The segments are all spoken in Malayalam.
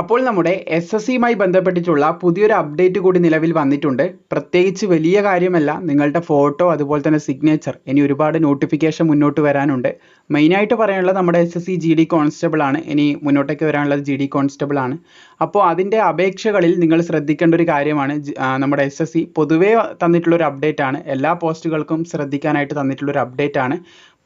അപ്പോൾ നമ്മുടെ എസ് എസ് സിയുമായി ബന്ധപ്പെട്ടിട്ടുള്ള പുതിയൊരു അപ്ഡേറ്റ് കൂടി നിലവിൽ വന്നിട്ടുണ്ട്. പ്രത്യേകിച്ച് വലിയ കാര്യമല്ല നിങ്ങളുടെ ഫോട്ടോ അതുപോലെ തന്നെ സിഗ്നേച്ചർ ഇനി ഒരുപാട് നോട്ടിഫിക്കേഷൻ മുന്നോട്ട് വരാനുണ്ട്. മെയിനായിട്ട് പറയാനുള്ളത് നമ്മുടെ S S C G D constable ആണ്. ഇനി മുന്നോട്ടേക്ക് വരാനുള്ളത് ജി ഡി കോൺസ്റ്റബിൾ ആണ്. അപ്പോൾ അതിന്റെ അപേക്ഷകളിൽ നിങ്ങൾ ശ്രദ്ധിക്കേണ്ട ഒരു കാര്യമാണ് നമ്മുടെ എസ് എസ് സി പൊതുവേ തന്നിട്ടുള്ള ഒരു അപ്ഡേറ്റ് ആണ്. എല്ലാ പോസ്റ്റുകൾക്കും ശ്രദ്ധിക്കാനായിട്ട് തന്നിട്ടുള്ള ഒരു അപ്ഡേറ്റ് ആണ്.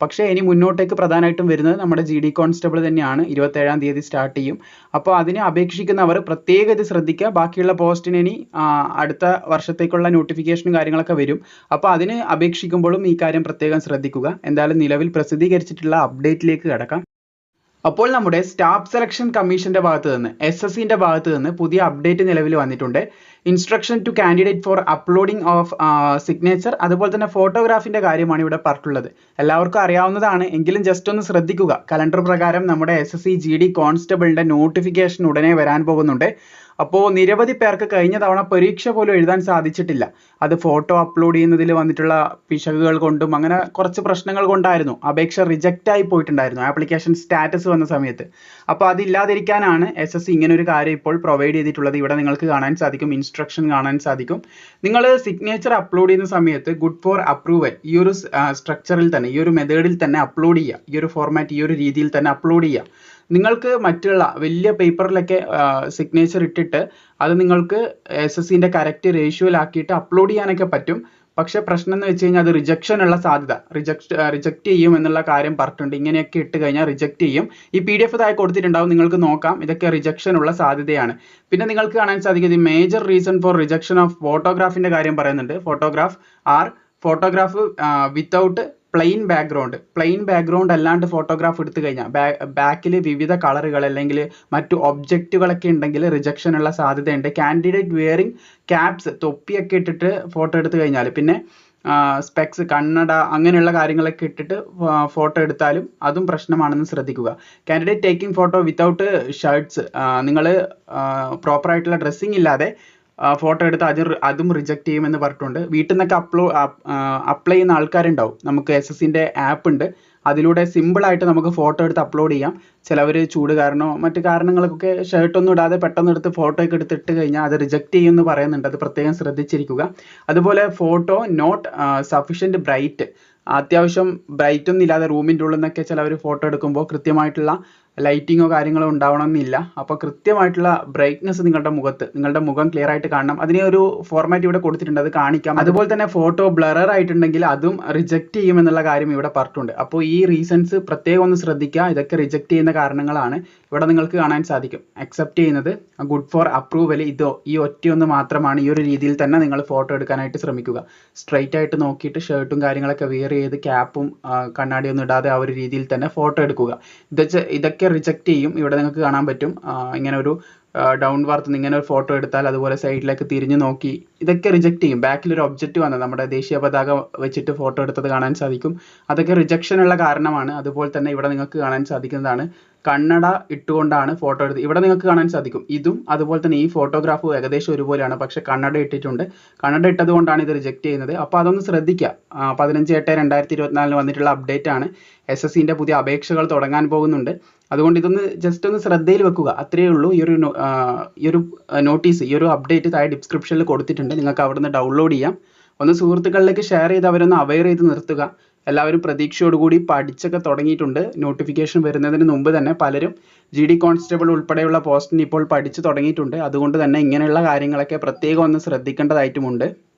പക്ഷേ ഇനി മുന്നോട്ടേക്ക് പ്രധാനമായിട്ടും വരുന്നത് നമ്മുടെ ജി ഡി കോൺസ്റ്റബിൾ തന്നെയാണ്. ഇരുപത്തേഴാം തീയതി സ്റ്റാർട്ട് ചെയ്യും. അപ്പോൾ അതിന് അപേക്ഷിക്കുന്നവർ പ്രത്യേകം ഇത് ശ്രദ്ധിക്കുക. ബാക്കിയുള്ള പോസ്റ്റിന് ഇനി അടുത്ത വർഷത്തേക്കുള്ള നോട്ടിഫിക്കേഷനും കാര്യങ്ങളൊക്കെ വരും. അപ്പോൾ അതിന് അപേക്ഷിക്കുമ്പോഴും ഈ കാര്യം പ്രത്യേകം ശ്രദ്ധിക്കുക. എന്തായാലും നിലവിൽ പ്രസിദ്ധീകരിച്ചിട്ടുള്ള അപ്ഡേറ്റിലേക്ക് കിടക്കാം. അപ്പോൾ നമ്മുടെ സ്റ്റാഫ് സെലക്ഷൻ കമ്മീഷന്റെ ഭാഗത്ത് നിന്ന് എസ് എസ് സിന്റെ ഭാഗത്ത് നിന്ന് പുതിയ അപ്ഡേറ്റ് നിലവിൽ വന്നിട്ടുണ്ട്. Instruction to candidate for uploading of signature അതുപോലെ തന്നെ ഫോട്ടോഗ്രാഫിന്റെ കാര്യമാണ് ഇവിടെ പറഞ്ഞിട്ടുള്ളത്. എല്ലാവർക്കും അറിയാവുന്നതാണ് എങ്കിലും ജസ്റ്റ് ഒന്ന് ശ്രദ്ധിക്കുക. കലണ്ടർ പ്രകാരം നമ്മുടെ S S C G D കോൺസ്റ്റബിളിന്റെ notification ഉടനെ വരാൻ പോകുന്നുണ്ട്. അപ്പോൾ നിരവധി പേർക്ക് കഴിഞ്ഞ തവണ പരീക്ഷ പോലും എഴുതാൻ സാധിച്ചിട്ടില്ല. അത് ഫോട്ടോ അപ്ലോഡ് ചെയ്യുന്നതിൽ വന്നിട്ടുള്ള പിശകുകൾ കൊണ്ടും അങ്ങനെ കുറച്ച് പ്രശ്നങ്ങൾ കൊണ്ടായിരുന്നു. അപേക്ഷ റിജക്റ്റ് ആയി പോയിട്ടുണ്ടായിരുന്നു. ആപ്ലിക്കേഷൻ സ്റ്റാറ്റസ് വന്ന സമയത്ത്. അപ്പോൾ അതില്ലാതിരിക്കാനാണ് എസ് എസ് ഇങ്ങനെ ഒരു കാര്യം ഇപ്പോൾ പ്രൊവൈഡ് ചെയ്തിട്ടുള്ളത്. ഇവിടെ നിങ്ങൾക്ക് കാണാൻ സാധിക്കും ഇൻസ്ട്രക്ഷൻ കാണാൻ സാധിക്കും. നിങ്ങൾ സിഗ്നേച്ചർ അപ്ലോഡ് ചെയ്യുന്ന സമയത്ത് ഗുഡ് ഫോർ അപ്രൂവൽ ഈ ഒരു സ്ട്രക്ചറിൽ തന്നെ ഈ ഒരു മെത്തേഡിൽ തന്നെ അപ്ലോഡ് ചെയ്യുക. ഈ ഒരു ഫോർമാറ്റ് ഈ ഒരു രീതിയിൽ തന്നെ അപ്ലോഡ് ചെയ്യുക. നിങ്ങൾക്ക് മറ്റുള്ള വലിയ പേപ്പറിലൊക്കെ സിഗ്നേച്ചർ ഇട്ടിട്ട് അത് നിങ്ങൾക്ക് എസ് എസ് സിന്റെ കറക്റ്റ് റേഷ്യോയിലാക്കിയിട്ട് അപ്ലോഡ് ചെയ്യാനൊക്കെ പറ്റും. പക്ഷേ പ്രശ്നം എന്ന് വെച്ച് കഴിഞ്ഞാൽ അത് റിജക്ഷൻ ഉള്ള സാധ്യത. റിജക്ട് റിജക്റ്റ് ചെയ്യും എന്നുള്ള കാര്യം പറഞ്ഞിട്ടുണ്ട്. ഇങ്ങനെയൊക്കെ ഇട്ട് കഴിഞ്ഞാൽ റിജക്റ്റ് ചെയ്യും. ഈ പി ഡി എഫ് താഴെ കൊടുത്തിട്ടുണ്ടാവും നിങ്ങൾക്ക് നോക്കാം. ഇതൊക്കെ റിജക്ഷൻ ഉള്ള സാധ്യതയാണ്. പിന്നെ നിങ്ങൾക്ക് കാണാൻ സാധിക്കും ഇത് major reason for rejection of ഫോട്ടോഗ്രാഫിന്റെ കാര്യം പറയുന്നുണ്ട്. Photograph R photograph without plain background plain background അല്ലാണ്ട് ഫോട്ടോഗ്രാഫ് എടുത്തു കഴിഞ്ഞാൽ ബാക്കിൽ വിവിധ കളറുകൾ അല്ലെങ്കിൽ മറ്റു ഒബ്ജക്റ്റുകളൊക്കെ ഉണ്ടെങ്കിൽ റിജക്ഷൻ ഉള്ള സാധ്യതയുണ്ട്. കാൻഡിഡേറ്റ് വെയറിങ് ക്യാപ്സ് തൊപ്പിയൊക്കെ ഇട്ടിട്ട് ഫോട്ടോ എടുത്തു കഴിഞ്ഞാൽ പിന്നെ സ്പെക്സ് കണ്ണട അങ്ങനെയുള്ള കാര്യങ്ങളൊക്കെ ഇട്ടിട്ട് ഫോട്ടോ എടുത്താലും അതും പ്രശ്നമാണെന്ന് ശ്രദ്ധിക്കുക. Candidate taking photo without shirts നിങ്ങൾ പ്രോപ്പറായിട്ടുള്ള ഡ്രസ്സിങ് ഇല്ലാതെ ഫോട്ടോ എടുത്ത് അത് അതും റിജക്റ്റ് ചെയ്യുമെന്ന് പറഞ്ഞിട്ടുണ്ട്. വീട്ടിൽ നിന്നൊക്കെ അപ്ലോ അപ്ലൈ ചെയ്യുന്ന ആൾക്കാരുണ്ടാവും. നമുക്ക് എസ് എസിന്റെ സിന്റെ ആപ്പ് ഉണ്ട്. അതിലൂടെ ആയിട്ട് നമുക്ക് ഫോട്ടോ എടുത്ത് അപ്ലോഡ് ചെയ്യാം. ചിലവർ ചൂട് കാരണമോ മറ്റു കാരണങ്ങൾക്കൊക്കെ ഷർട്ടൊന്നും ഇടാതെ പെട്ടെന്ന് എടുത്ത് ഫോട്ടോ ഒക്കെ എടുത്തിട്ട് കഴിഞ്ഞാൽ അത് റിജക്റ്റ് ചെയ്യുമെന്ന് പറയുന്നുണ്ട്. അത് പ്രത്യേകം ശ്രദ്ധിച്ചിരിക്കുക. അതുപോലെ ഫോട്ടോ നോട്ട് സഫിഷ്യന്റ് ബ്രൈറ്റ് അത്യാവശ്യം ബ്രൈറ്റ് ഒന്നും ഇല്ലാതെ റൂമിന്റെ ഉള്ളിൽ നിന്നൊക്കെ ചിലവർ ഫോട്ടോ എടുക്കുമ്പോൾ കൃത്യമായിട്ടുള്ള ലൈറ്റിങ്ങോ കാര്യങ്ങളോ ഉണ്ടാവണമെന്നില്ല. അപ്പോൾ കൃത്യമായിട്ടുള്ള ബ്രൈറ്റ്നെസ് നിങ്ങളുടെ മുഖത്ത് നിങ്ങളുടെ മുഖം ക്ലിയർ ആയിട്ട് കാണണം. അതിനെ ഒരു ഫോർമാറ്റ് ഇവിടെ കൊടുത്തിട്ടുണ്ട് അത് കാണിക്കാം. അതുപോലെ തന്നെ ഫോട്ടോ ബ്ലറർ ആയിട്ടുണ്ടെങ്കിൽ അതും റിജക്റ്റ് ചെയ്യുമെന്നുള്ള കാര്യം ഇവിടെ പറഞ്ഞിട്ടുണ്ട്. അപ്പോൾ ഈ റീസൺസ് പ്രത്യേകം ഒന്ന് ശ്രദ്ധിക്കുക. ഇതൊക്കെ റിജക്റ്റ് ചെയ്യുന്ന കാരണങ്ങളാണ് ഇവിടെ നിങ്ങൾക്ക് കാണാൻ സാധിക്കും. അക്സെപ്റ്റ് ചെയ്യുന്നത് ഗുഡ് ഫോർ അപ്രൂവൽ ഇതോ ഈ ഒറ്റയൊന്ന് മാത്രമാണ്. ഈ ഒരു രീതിയിൽ തന്നെ നിങ്ങൾ ഫോട്ടോ എടുക്കാനായിട്ട് ശ്രമിക്കുക. സ്ട്രൈറ്റ് ആയിട്ട് നോക്കിയിട്ട് ഷർട്ടും കാര്യങ്ങളൊക്കെ വെയർ ചെയ്ത് ക്യാപ്പും കണ്ണാടിയൊന്നും ഇടാതെ ആ ഒരു രീതിയിൽ തന്നെ ഫോട്ടോ എടുക്കുക. ഇതൊക്കെ ഇതൊക്കെ റിജക്റ്റ് ചെയ്യും. ഇവിടെ നിങ്ങൾക്ക് കാണാൻ പറ്റും. ഇങ്ങനെ ഒരു ഡൗൺ വാർത്ത് ഇങ്ങനെ ഒരു ഫോട്ടോ എടുത്താൽ അതുപോലെ സൈഡിലേക്ക് തിരിഞ്ഞു നോക്കി. ഇതൊക്കെ റിജക്റ്റ് ചെയ്യും. ബാക്കിൽ ഒരു ഒബ്ജക്റ്റ് വന്നത് നമ്മുടെ ദേശീയ പതാക വെച്ചിട്ട് ഫോട്ടോ എടുത്തത് കാണാൻ സാധിക്കും. അതൊക്കെ റിജക്ഷൻ ഉള്ള കാരണമാണ്. അതുപോലെ തന്നെ ഇവിടെ നിങ്ങൾക്ക് കാണാൻ സാധിക്കുന്നതാണ്. കണ്ണട ഇട്ടുകൊണ്ടാണ് ഫോട്ടോ എടുത്തത്. ഇവിടെ നിങ്ങൾക്ക് കാണാൻ സാധിക്കും. ഇതും അതുപോലെ തന്നെ ഈ ഫോട്ടോഗ്രാഫും ഏകദേശം ഒരുപോലെയാണ്. പക്ഷെ കണ്ണട ഇട്ടിട്ടുണ്ട്. കണ്ണട ഇട്ടത് കൊണ്ടാണ് ഇത് റിജക്റ്റ് ചെയ്യുന്നത്. അപ്പോൾ അതൊന്ന് ശ്രദ്ധിക്കുക പതിനഞ്ച് എട്ട് രണ്ടായിരത്തി ഇരുപത്തിനാലിന് വന്നിട്ടുള്ള അപ്ഡേറ്റ് ആണ്. എസ് എസ് സിന്റെ പുതിയ അപേക്ഷകൾ തുടങ്ങാൻ പോകുന്നുണ്ട്. അതുകൊണ്ട് ഇതൊന്ന് ജസ്റ്റ് ഒന്ന് ശ്രദ്ധയിൽ വെക്കുക. അത്രയേ ഉള്ളൂ. ഈ ഒരു ഈ ഒരു നോട്ടീസ് ഈ ഒരു അപ്ഡേറ്റ് താഴെ ഡിസ്ക്രിപ്ഷനിൽ കൊടുത്തിട്ടുണ്ട്. നിങ്ങൾക്ക് അവിടുന്ന് ഡൗൺലോഡ് ചെയ്യാം. ഒന്ന് സുഹൃത്തുക്കളിലേക്ക് ഷെയർ ചെയ്ത് അവരൊന്ന് അവെയർ ചെയ്ത് നിർത്തുക. എല്ലാവരും പ്രതീക്ഷയോടുകൂടി പഠിച്ചൊക്കെ തുടങ്ങിയിട്ടുണ്ട്. നോട്ടിഫിക്കേഷൻ വരുന്നതിന് മുമ്പ് തന്നെ പലരും ജി ഡി കോൺസ്റ്റബിൾ ഉൾപ്പെടെയുള്ള പോസ്റ്റിന് ഇപ്പോൾ പഠിച്ചു തുടങ്ങിയിട്ടുണ്ട്. അതുകൊണ്ട് തന്നെ ഇങ്ങനെയുള്ള കാര്യങ്ങളൊക്കെ പ്രത്യേകം ഒന്ന് ശ്രദ്ധിക്കേണ്ടതായിട്ടുമുണ്ട്.